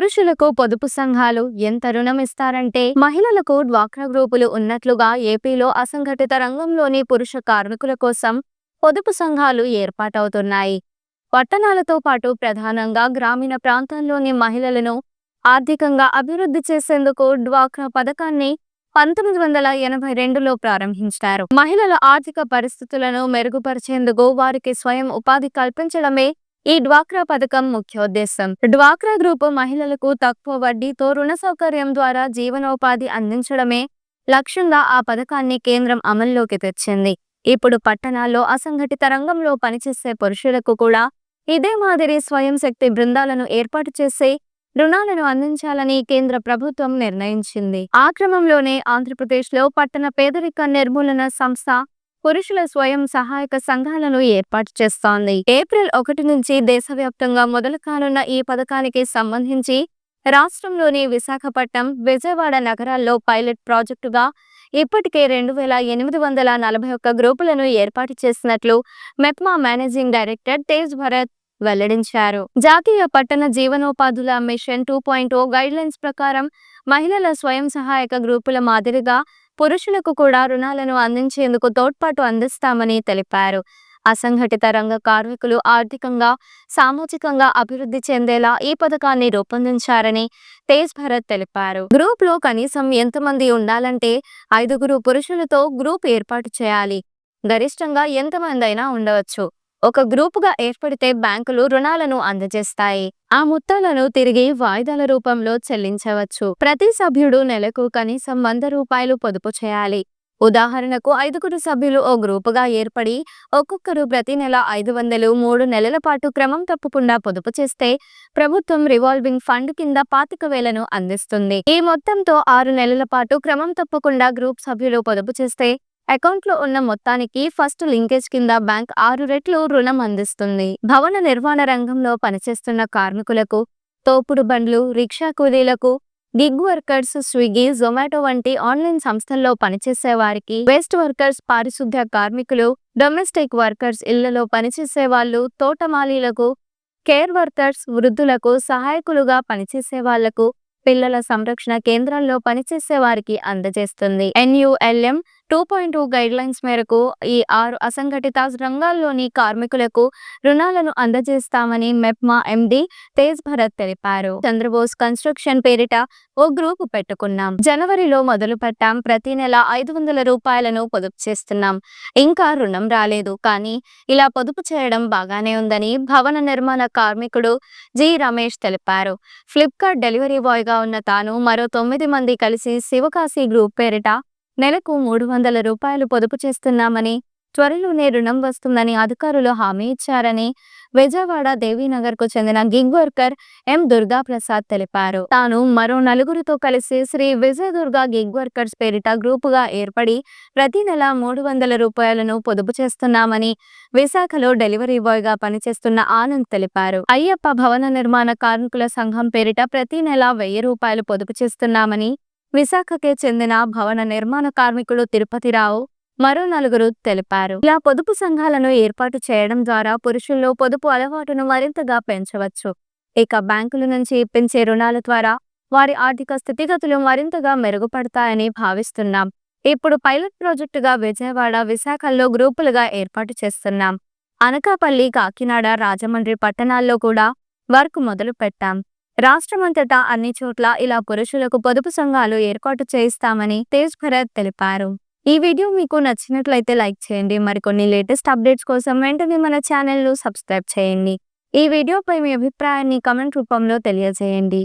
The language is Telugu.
పురుషులకు పొదుపు సంఘాలు ఎంత రుణం ఇస్తారంటే మహిళలకు డ్వాక్రా గ్రూపులు ఉన్నట్లుగా ఏపీలో అసంఘటిత రంగంలోని పురుష కార్మికుల కోసం పొదుపు సంఘాలు ఏర్పాటవుతున్నాయి. పట్టణాలతో పాటు ప్రధానంగా గ్రామీణ ప్రాంతాల్లోని మహిళలను ఆర్థికంగా అభివృద్ధి చేసేందుకు డ్వాక్రా పథకాన్ని పంతొమ్మిది వందల ఎనభై రెండులో ప్రారంభించారు. మహిళల ఆర్థిక పరిస్థితులను మెరుగుపరిచేందుకు వారికి స్వయం ఉపాధి కల్పించడమే ఈ డ్వాక్రా పథకం ముఖ్యోద్దేశం. డ్వాక్రా గ్రూపు మహిళలకు తక్కువ వడ్డీతో రుణ సౌకర్యం ద్వారా జీవనోపాధి అందించడమే లక్ష్యంగా ఆ పథకాన్ని కేంద్రం అమల్లోకి తెచ్చింది. ఇప్పుడు పట్టణాల్లో అసంఘటిత రంగంలో పనిచేసే పురుషులకు కూడా ఇదే మాదిరి స్వయం శక్తి బృందాలను ఏర్పాటు చేసి రుణాలను అందించాలని కేంద్ర ప్రభుత్వం నిర్ణయించింది. ఆ క్రమంలోనే ఆంధ్రప్రదేశ్లో పట్టణ పేదరిక నిర్మూలన సంస్థ పురుషుల స్వయం సహాయక సంఘాలను ఏర్పాటు చేస్తోంది. ఏప్రిల్ ఒకటి నుంచి దేశవ్యాప్తంగా మొదలు కానున్న ఈ పథకానికి సంబంధించి రాష్ట్రంలోని విశాఖపట్నం విజయవాడ నగరాల్లో పైలట్ ప్రాజెక్టుగా ఇప్పటికే రెండు వేల ఎనిమిది వందల నలభై ఒక్క గ్రూపులను ఏర్పాటు చేసినట్లు మెప్మా మేనేజింగ్ డైరెక్టర్ తేజ్ భరత్ వెల్లడించారు. జాతీయ పట్టణ జీవనోపాధుల mission two point O guidelines ప్రకారం మహిళల స్వయం సహాయక గ్రూపుల మాదిరిగా పురుషులకు కూడా రుణాలను అందించేందుకు తోడ్పాటు అందిస్తామని తెలిపారు. అసంఘటిత రంగ కార్మికులు ఆర్థికంగా సామాజికంగా అభివృద్ధి చెందేలా ఈ పథకాన్ని రూపొందించారని తేజ్ భరత్ తెలిపారు. గ్రూప్లో కనీసం ఎంతమంది ఉండాలంటే ఐదుగురు పురుషులతో గ్రూప్ ఏర్పాటు చేయాలి. గరిష్టంగా ఎంతమంది అయినా ఉండవచ్చు. ఒక గ్రూపుగా ఏర్పడితే బ్యాంకులు రుణాలను అందజేస్తాయి. ఆ మొత్తాలను తిరిగి వాయిదాల రూపంలో చెల్లించవచ్చు. ప్రతి సభ్యుడు నెలకు కనీసం వంద రూపాయలు పొదుపు చేయాలి. ఉదాహరణకు ఐదుగురు సభ్యులు ఓ గ్రూపుగా ఏర్పడి ఒక్కొక్కరు ప్రతి నెల ఐదు వందలు మూడు నెలల పాటు క్రమం తప్పకుండా పొదుపు చేస్తే ప్రభుత్వం రివాల్వింగ్ ఫండ్ కింద పాతిక వేలను అందిస్తుంది. ఈ మొత్తంతో ఆరు నెలల పాటు క్రమం తప్పకుండా గ్రూప్ సభ్యులు పొదుపు చేస్తే అకౌంట్లో ఉన్న మొత్తానికి ఫస్ట్ లింకేజ్ కింద బ్యాంక్ ఆరు రెట్లు రుణం అందిస్తుంది. భవన నిర్మాణ రంగంలో పనిచేస్తున్న కార్మికులకు తోపుడు బండ్లు రిక్షా కూలీలకు గిగ్ వర్కర్స్ స్విగ్గీ జొమాటో వంటి ఆన్లైన్ సంస్థల్లో పనిచేసే వారికి వేస్ట్ వర్కర్స్ పారిశుద్ధ్య కార్మికులు డొమెస్టిక్ వర్కర్స్ ఇళ్ళలో పనిచేసే వాళ్ళు తోటమాలీలకు కేర్ వర్కర్స్ వృద్ధులకు సహాయకులుగా పనిచేసే వాళ్ళకు పిల్లల సంరక్షణ కేంద్రాల్లో పనిచేసే వారికి అందజేస్తుంది. NULM two point two guidelines మేరకు ఈ ఆరు అసంఘటిత రంగాల్లోని కార్మికులకు రుణాలను అందజేస్తామని మెప్మా ఎండి తేజ్ భరత్ తెలిపారు. చంద్రబోస్ కన్స్ట్రక్షన్ పేరిట ఓ గ్రూప్ పెట్టుకున్నాం. జనవరిలో మొదలు పెట్టాం. ప్రతి నెల ఐదు వందల రూపాయలను పొదుపు చేస్తున్నాం. ఇంకా రుణం రాలేదు. కానీ ఇలా పొదుపు చేయడం బాగానే ఉందని భవన నిర్మాణ కార్మికుడు జి రమేష్ తెలిపారు. ఫ్లిప్కార్ట్ డెలివరీ బాయ్గా ఉన్న తాను మరో తొమ్మిది మంది కలిసి శివకాశి గ్రూప్ పేరిట నెలకు మూడు వందల రూపాయలు పొదుపు చేస్తున్నామని త్వరలోనే రుణం వస్తుందని అధికారులు హామీ ఇచ్చారని విజయవాడ దేవీనగర్కు చెందిన gig worker M Durga Prasad తెలిపారు. తాను మరో నలుగురితో కలిసి శ్రీ విజయ దుర్గా గిగ్ వర్కర్స్ పేరిట గ్రూపుగా ఏర్పడి ప్రతి నెల మూడు వందల రూపాయలను పొదుపు చేస్తున్నామని విశాఖలో డెలివరీ బాయ్గా పనిచేస్తున్న ఆనంద్ తెలిపారు. అయ్యప్ప భవన నిర్మాణ కార్మికుల సంఘం పేరిట ప్రతి నెల వెయ్యి రూపాయలు పొదుపు చేస్తున్నామని విశాఖకే చెందిన భవన నిర్మాణ కార్మికుడు తిరుపతిరావు మరో నలుగురు తెలిపారు. ఇలా పొదుపు సంఘాలను ఏర్పాటు చేయడం ద్వారా పురుషుల్లో పొదుపు అలవాటును మరింతగా పెంచవచ్చు. ఇక బ్యాంకుల నుంచి ఇప్పించే రుణాల ద్వారా వారి ఆర్థిక స్థితిగతులు మరింతగా మెరుగుపడతాయని భావిస్తున్నాం. ఇప్పుడు పైలట్ ప్రాజెక్టుగా విజయవాడ విశాఖల్లో గ్రూపులుగా ఏర్పాటు చేస్తున్నాం. అనకాపల్లి కాకినాడ రాజమండ్రి పట్టణాల్లో కూడా వర్క్ మొదలు పెట్టాం రాష్ట్రమంతటా అన్ని చోట్ల ఇలా పురుషులకు పొదుపు సంఘాలు ఏర్పాటు చేయిస్తామని తేజ్ భరత్ తెలిపారు. ఈ వీడియో మీకు నచ్చినట్లయితే లైక్ చేయండి. మరికొన్ని లేటెస్ట్ అప్డేట్స్ కోసం వెంటనే మన ఛానల్ను సబ్స్క్రైబ్ చేయండి. ఈ వీడియోపై మీ అభిప్రాయాన్ని కమెంట్ రూపంలో తెలియజేయండి.